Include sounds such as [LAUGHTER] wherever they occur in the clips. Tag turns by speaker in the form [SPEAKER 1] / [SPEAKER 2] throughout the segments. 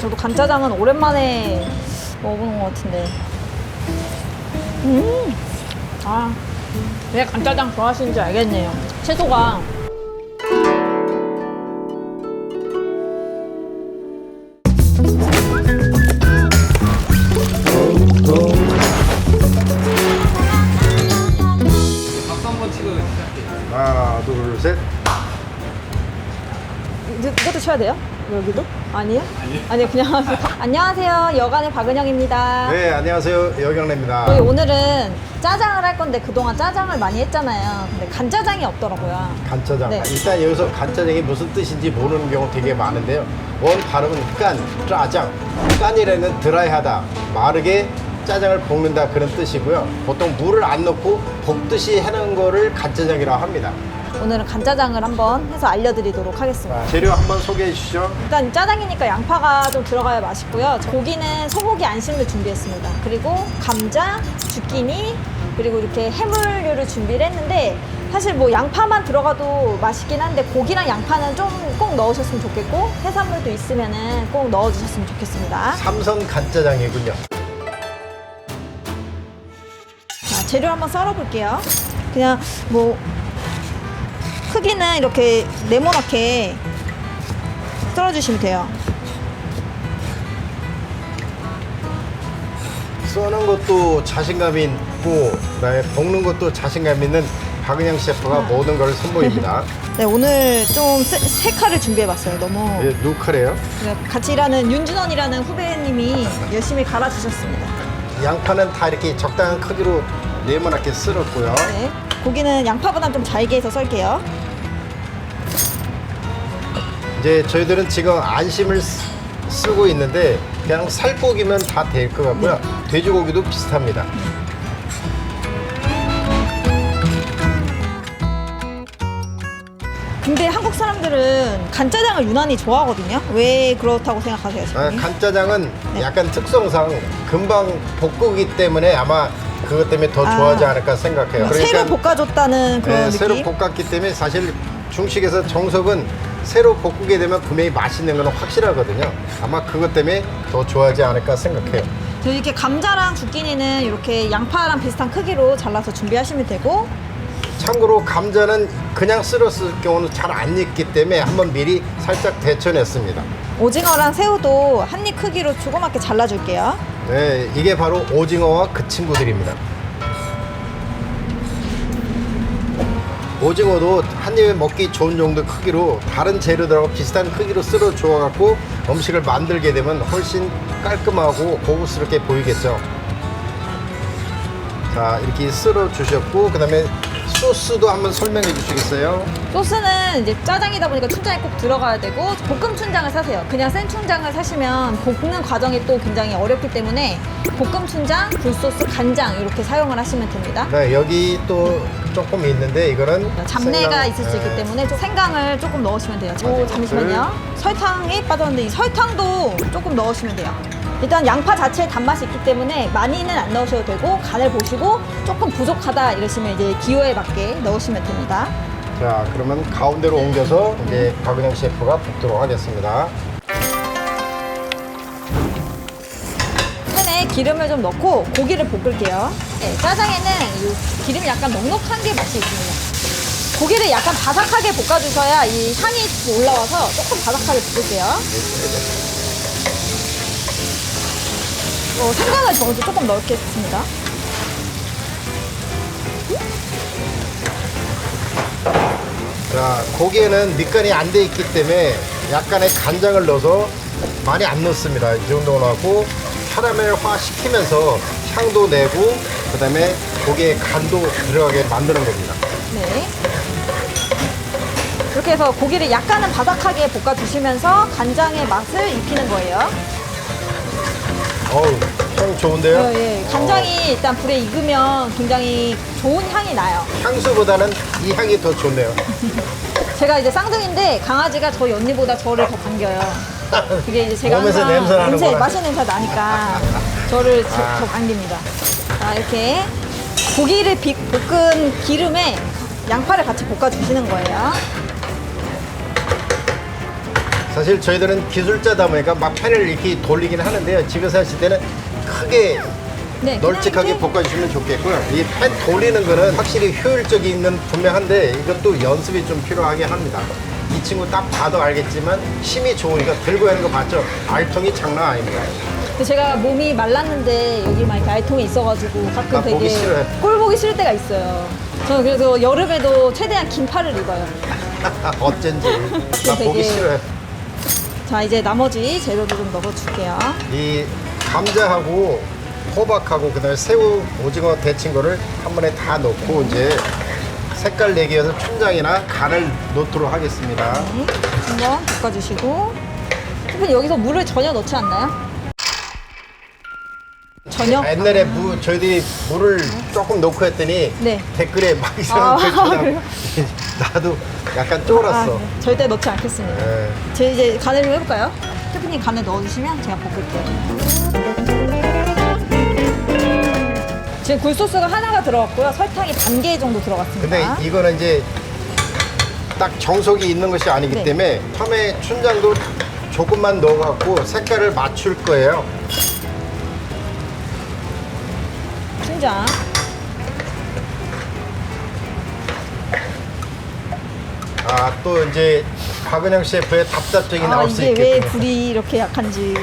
[SPEAKER 1] 저도 간짜장은 오랜만에 먹어보는 것 같은데. 음, 아, 왜 간짜장 좋아하시는지 알겠네요. 채소가
[SPEAKER 2] 박수 한번 치고 시작해.
[SPEAKER 3] 하나, 둘, 셋.
[SPEAKER 1] 이제 이것도 쳐야 돼요? 여기도? 아니에요? 아니요. 그냥 [LAUGHS] 안녕하세요. 여간의 박은영입니다.
[SPEAKER 3] 네, 안녕하세요. 여경래입니다.
[SPEAKER 1] 저희 오늘은 짜장을 할 건데 그동안 짜장을 많이 했잖아요. 근데 간짜장이 없더라고요.
[SPEAKER 3] 간짜장.
[SPEAKER 1] 네.
[SPEAKER 3] 일단 여기서 간짜장이 무슨 뜻인지 모르는 경우 되게 많은데요. 원 발음은 깐, 짜장. 깐이라는 드라이하다, 마르게 짜장을 볶는다 그런 뜻이고요. 보통 물을 안 넣고 볶듯이 해놓은 거를 간짜장이라고 합니다.
[SPEAKER 1] 오늘은 간짜장을 한번 해서 알려드리도록 하겠습니다.
[SPEAKER 3] 자, 재료 한번 소개해 주시죠.
[SPEAKER 1] 일단 짜장이니까 양파가 좀 들어가야 맛있고요. 고기는 소고기 안심을 준비했습니다. 그리고 감자, 주끼니, 그리고 이렇게 해물류를 준비를 했는데 사실 뭐 양파만 들어가도 맛있긴 한데 고기랑 양파는 좀 꼭 넣으셨으면 좋겠고 해산물도 있으면은 꼭 넣어주셨으면 좋겠습니다.
[SPEAKER 3] 삼선 간짜장이군요.
[SPEAKER 1] 자, 재료 한번 썰어볼게요. 그냥 뭐 크기는 이렇게 네모나게 썰어주시면 돼요.
[SPEAKER 3] 써는 것도 자신감 있고 그다음에 볶는 것도 자신감 있는 박은영 셰프가 모든 걸 선보입니다. [LAUGHS]
[SPEAKER 1] 네, 오늘 좀 세, 세 칼을 준비해봤어요. 너무
[SPEAKER 3] 예, 누카레요.
[SPEAKER 1] 네, 같이 일하는 윤준원이라는 후배님이 열심히 갈아주셨습니다.
[SPEAKER 3] 양파는 다 이렇게 적당한 크기로 네모나게 썰었고요.
[SPEAKER 1] 네, 고기는 양파보다 좀 잘게 해서 썰게요.
[SPEAKER 3] 이제 저희들은 지금 안심을 쓰- 쓰고 있는데 그냥 살코기면 다 될 것 같고요. 돼지고기도 비슷합니다.
[SPEAKER 1] 근데 한국 사람들은 간짜장을 유난히 좋아하거든요. 왜 그렇다고 생각하세요?
[SPEAKER 3] 아,
[SPEAKER 1] 선생님?
[SPEAKER 3] 간짜장은
[SPEAKER 1] 네.
[SPEAKER 3] 약간 특성상 금방 볶기 때문에 아마 그것 때문에 더
[SPEAKER 1] 아.
[SPEAKER 3] 좋아하지 않을까 생각해요.
[SPEAKER 1] 새로 볶아줬다는 그런
[SPEAKER 3] 네,
[SPEAKER 1] 느낌.
[SPEAKER 3] 새로 볶았기 때문에 사실 중식에서 정석은 새로 볶게 되면 분명히 맛있는 건 확실하거든요. 아마 그것 때문에 더 좋아하지 않을까 생각해요.
[SPEAKER 1] 저 이렇게 감자랑 주끼니는 이렇게 양파랑 비슷한 크기로 잘라서 준비하시면 되고
[SPEAKER 3] 참고로 감자는 그냥 쓸었을 경우는 잘 안 익기 때문에 한번 미리 살짝 데쳐냈습니다.
[SPEAKER 1] 오징어랑 새우도 한 입 크기로 조그맣게 잘라줄게요.
[SPEAKER 3] 네, 이게 바로 오징어와 그 친구들입니다. 오징어도 한 입에 먹기 좋은 정도 크기로 다른 재료들하고 비슷한 크기로 쓸어 주어 갖고 음식을 만들게 되면 훨씬 깔끔하고 고급스럽게 보이겠죠. 자, 이렇게 쓸어 주셨고, 그 다음에 소스도 한번 설명해 주시겠어요?
[SPEAKER 1] 소스는 이제 짜장이다 보니까 춘장이 꼭 들어가야 되고 볶음 춘장을 사세요. 그냥 생 춘장을 사시면 볶는 과정이 또 굉장히 어렵기 때문에 볶음 춘장, 굴소스, 간장 이렇게 사용을 하시면 됩니다.
[SPEAKER 3] 네, 여기 또 조금 있는데 이거는
[SPEAKER 1] 잡내가
[SPEAKER 3] 생강,
[SPEAKER 1] 있을 수 있기
[SPEAKER 3] 네.
[SPEAKER 1] 때문에 좀 생강을 조금 넣으시면 돼요. 오, 잠시만요. 설탕이 빠졌는데 이 설탕도 조금 넣으시면 돼요. 일단 양파 자체에 단맛이 있기 때문에 많이는 안 넣으셔도 되고 간을 보시고 조금 부족하다 이러시면 이제 기호에 맞게 넣으시면 됩니다.
[SPEAKER 3] 자, 그러면 가운데로 옮겨서 이제 박은영 셰프가 볶도록 하겠습니다.
[SPEAKER 1] 팬에 기름을 좀 넣고 고기를 볶을게요. 네, 짜장에는 이 기름이 약간 넉넉한 게 맛이 있습니다. 고기를 약간 바삭하게 볶아주셔야 이 향이 올라와서 조금 바삭하게 볶을게요. 어, 생강을 저도 조금 넣겠습니다.
[SPEAKER 3] 자, 고기에는 밑간이 안 돼 있기 때문에 약간의 간장을 넣어서 많이 안 넣습니다. 이 정도 넣고 카라멜화 시키면서 향도 내고 그다음에 고기에 간도 들어가게 만드는 겁니다.
[SPEAKER 1] 네. 그렇게 해서 고기를 약간은 바삭하게 볶아주시면서 간장의 맛을 입히는 거예요.
[SPEAKER 3] 어우, 향 좋은데요?
[SPEAKER 1] 어, 예. 간장이 일단 불에 익으면 굉장히 좋은 향이 나요.
[SPEAKER 3] 향수보다는 이 향이 더 좋네요. [LAUGHS]
[SPEAKER 1] 제가 이제 쌍둥이인데 강아지가 저희 언니보다 저를 더 반겨요. 그게 이제 제가
[SPEAKER 3] 몸에서
[SPEAKER 1] 항상
[SPEAKER 3] 냄새 나는구나.
[SPEAKER 1] 냄새, 맛있는 냄새 나니까 저를 저-
[SPEAKER 3] 아.
[SPEAKER 1] 더 반깁니다. 자, 이렇게 고기를 비- 볶은 기름에 양파를 같이 볶아주시는 거예요.
[SPEAKER 3] 사실 저희들은 기술자다 보니까 막 팬을 이렇게 돌리긴 하는데요. 집에서 하실 때는 크게
[SPEAKER 1] 네,
[SPEAKER 3] 널찍하게
[SPEAKER 1] 그냥 이렇게
[SPEAKER 3] 볶아주시면 좋겠고요. 이 팬 돌리는 거는 확실히 효율적이 있는 분명한데 이것도 연습이 좀 필요하게 합니다. 이 친구 딱 봐도 알겠지만 힘이 좋으니까 들고 하는 거 봤죠? 알통이 장난 아닙니다.
[SPEAKER 1] 근데 제가 몸이 말랐는데 여기 막 이렇게 알통이 있어가지고 가끔
[SPEAKER 3] 나
[SPEAKER 1] 되게
[SPEAKER 3] 보기 싫어요.
[SPEAKER 1] 꼴 보기 싫을 때가 있어요. 저는 그래서 여름에도 최대한 긴 팔을 입어요. [LAUGHS]
[SPEAKER 3] 어쩐지 나 보기
[SPEAKER 1] 되게-
[SPEAKER 3] 싫어요.
[SPEAKER 1] 자 이제 나머지 재료도 좀 넣어줄게요.
[SPEAKER 3] 이 감자하고 호박하고 그다음에 새우, 오징어 데친 거를 한 번에 다 넣고 이제 색깔 내기 위해서 춘장이나 간을 넣도록 하겠습니다.
[SPEAKER 1] 네, 한번 볶아주시고 셰프님 여기서 물을 전혀 넣지 않나요? 전혀?
[SPEAKER 3] 옛날에 무, 저희들이 물을 조금 넣고 했더니
[SPEAKER 1] 네.
[SPEAKER 3] 댓글에 막 이상한
[SPEAKER 1] 아,
[SPEAKER 3] 글 쳐나오고
[SPEAKER 1] 그래요? [LAUGHS]
[SPEAKER 3] 나도 약간
[SPEAKER 1] 아,
[SPEAKER 3] 쫄았어.
[SPEAKER 1] 네. 절대 넣지 않겠습니다.
[SPEAKER 3] 네.
[SPEAKER 1] 제 이제 간을 좀 해볼까요? 셰프님 간을 넣어주시면 제가 볶을게요. 지금 굴소스가 하나가 들어갔고요. 설탕이 반 개 정도 들어갔습니다.
[SPEAKER 3] 근데 이거는 이제 딱 정석이 있는 것이 아니기
[SPEAKER 1] 네.
[SPEAKER 3] 때문에 처음에 춘장도 조금만 넣어갖고 색깔을 맞출 거예요.
[SPEAKER 1] 춘장.
[SPEAKER 3] 아 또 이제 박은영 셰프의 답답증이
[SPEAKER 1] 아
[SPEAKER 3] 나올 수
[SPEAKER 1] 이게 왜
[SPEAKER 3] 있겠군요.
[SPEAKER 1] 불이 이렇게 약한지.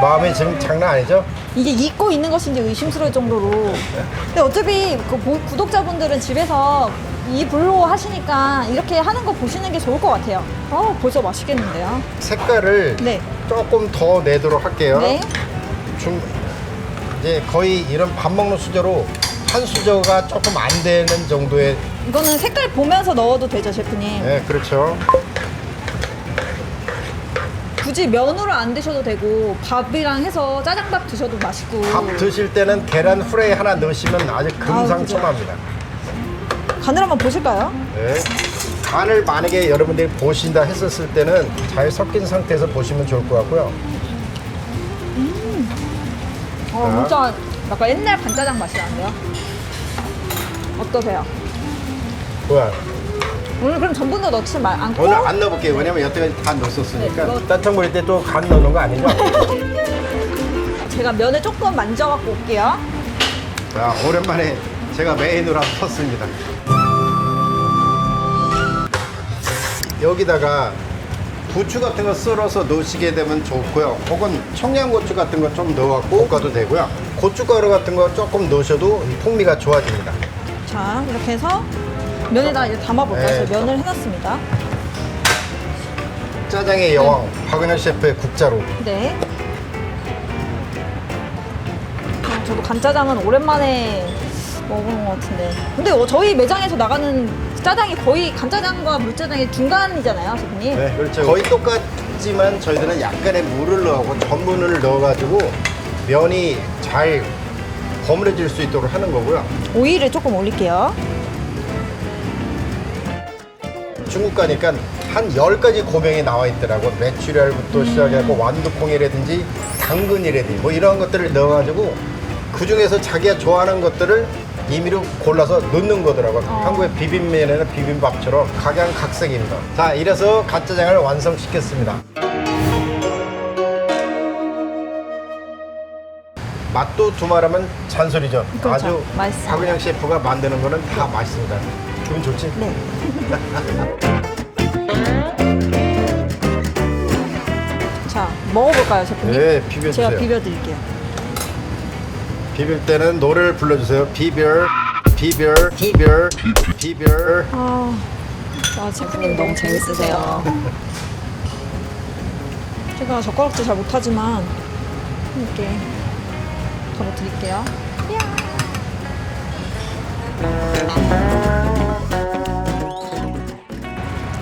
[SPEAKER 3] 마음이 지금 장난 아니죠?
[SPEAKER 1] 이게 익고 있는 것인지 의심스러울 정도로. 근데 어차피 그 보- 구독자분들은 집에서 이 불로 하시니까 이렇게 하는 거 보시는 게 좋을 것 같아요. 어 벌써 맛있겠는데요.
[SPEAKER 3] 색깔을
[SPEAKER 1] 네.
[SPEAKER 3] 조금 더 내도록 할게요.
[SPEAKER 1] 네.
[SPEAKER 3] 중 이제 거의 이런 밥 먹는 수저로 한 수저가 조금 안 되는 정도의
[SPEAKER 1] 이거는 색깔 보면서 넣어도 되죠, 셰프님.
[SPEAKER 3] 네 그렇죠.
[SPEAKER 1] 굳이 면으로 안 드셔도 되고 밥이랑 해서 짜장밥 드셔도 맛있고.
[SPEAKER 3] 밥 드실 때는 계란 후라이 하나 넣으시면 아주 금상첨화입니다.
[SPEAKER 1] 간을 한번 보실까요?
[SPEAKER 3] 네. 간을 만약에 여러분들이 보신다 했었을 때는 잘 섞인 상태에서 보시면 좋을 것 같고요.
[SPEAKER 1] 어, 진짜 약간 옛날 간짜장 맛이 나는데요. 어떠세요?
[SPEAKER 3] 뭐야?
[SPEAKER 1] 오늘 그럼 전분 도 넣지 말 않고
[SPEAKER 3] 오늘 안 넣어볼게요. 왜냐면 여태까지 다 넣었었으니까.
[SPEAKER 1] 네, 이거-
[SPEAKER 3] 따뜻한 물일 때 또 간 넣는 거 아니죠? [LAUGHS]
[SPEAKER 1] 제가 면을 조금 만져갖고 올게요.
[SPEAKER 3] 자, 오랜만에 제가 메인으로 한번 섰습니다. 여기다가 부추 같은 거 썰어서 넣으시게 되면 좋고요. 혹은 청양고추 같은 거 좀 넣어갖고 볶아도 되고요. 고춧가루 같은 거 조금 넣으셔도 풍미가 좋아집니다.
[SPEAKER 1] 자, 이렇게 해서 면에다 이제 담아볼까요?
[SPEAKER 3] 네.
[SPEAKER 1] 면을 해놨습니다.
[SPEAKER 3] 짜장의 여왕 박은현 셰프의 국자로
[SPEAKER 1] 네. 아, 저도 간짜장은 오랜만에 먹어본 것 같은데. 근데 어, 저희 매장에서 나가는 짜장이 거의 간짜장과 물짜장의 중간이잖아요, 셰프님.
[SPEAKER 3] 네, 그렇죠. 거의 똑같지만 저희들은 약간의 물을 넣고 전분을 넣어가지고 면이 잘 버무려질 수 있도록 하는 거고요.
[SPEAKER 1] 오일을 조금 올릴게요.
[SPEAKER 3] 중국 가니까 한 10가지 고명이 나와 있더라고. 메추리알부터 시작해서 완두콩이라든지 당근이라든지 뭐 이런 것들을 넣어가지고 그 중에서 자기가 좋아하는 것들을 임의로 골라서 넣는 거더라고.
[SPEAKER 1] 어.
[SPEAKER 3] 한국의 비빔면에는 비빔밥처럼 각양각색입니다. 자, 이래서 간짜장을 완성시켰습니다. 맛도 두 말하면 잔소리죠.
[SPEAKER 1] 그렇죠.
[SPEAKER 3] 아주
[SPEAKER 1] 맛있습니다.
[SPEAKER 3] 박은영 셰프가 만드는 거는 다 맛있습니다. 기분 좋지?
[SPEAKER 1] 네. [LAUGHS] 자, 먹어볼까요, 셰프님?
[SPEAKER 3] 네, 비벼주세요.
[SPEAKER 1] 제가 비벼드릴게요.
[SPEAKER 3] 비빌 때는 노래를 불러주세요. 비벼, 비벼, 비벼, 비벼.
[SPEAKER 1] 아, 아 셰프님 너무 재밌으세요. [LAUGHS] 제가 젓가락질 잘 못하지만 이렇게 덜어드릴게요.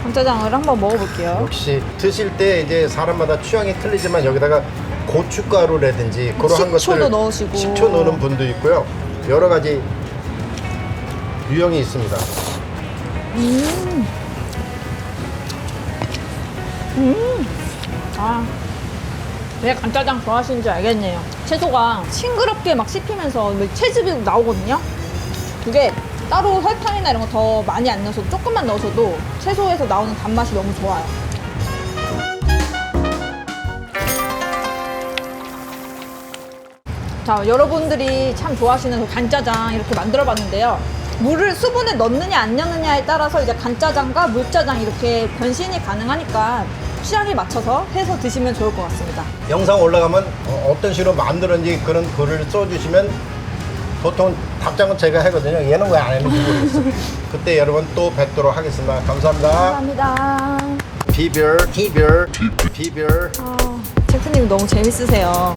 [SPEAKER 1] 감짜장을 한번 먹어볼게요.
[SPEAKER 3] 역시 드실 때 이제 사람마다 취향이 틀리지만 여기다가 고춧가루라든지 그러한 것들
[SPEAKER 1] 식초도 넣으시고.
[SPEAKER 3] 식초 넣는 분도 있고요. 여러 가지 유형이 있습니다.
[SPEAKER 1] 아, 왜 간짜장 좋아하시는지 알겠네요. 채소가 싱그럽게 막 씹히면서 왜 채즙이 나오거든요. 그게 따로 설탕이나 이런 거 더 많이 안 넣어서 조금만 넣어서도 채소에서 나오는 단맛이 너무 좋아요. 자, 여러분들이 참 좋아하시는 그 간짜장 이렇게 만들어 봤는데요. 물을 수분을 넣느냐 안 넣느냐에 따라서 이제 간짜장과 물짜장 이렇게 변신이 가능하니까 취향에 맞춰서 해서 드시면 좋을 것 같습니다.
[SPEAKER 3] 영상 올라가면 어, 떤 식으로 만들었는지 그런 글을 써주시면 보통 답장은 제가 하거든요. 얘는 왜 안 했는지 모르겠어요. [LAUGHS] 그때 여러분 또 뵙도록 하겠습니다. 감사합니다.
[SPEAKER 1] 감사합니다.
[SPEAKER 3] 비별, 비별, 비별.
[SPEAKER 1] 아, 셰프님 너무 재밌으세요.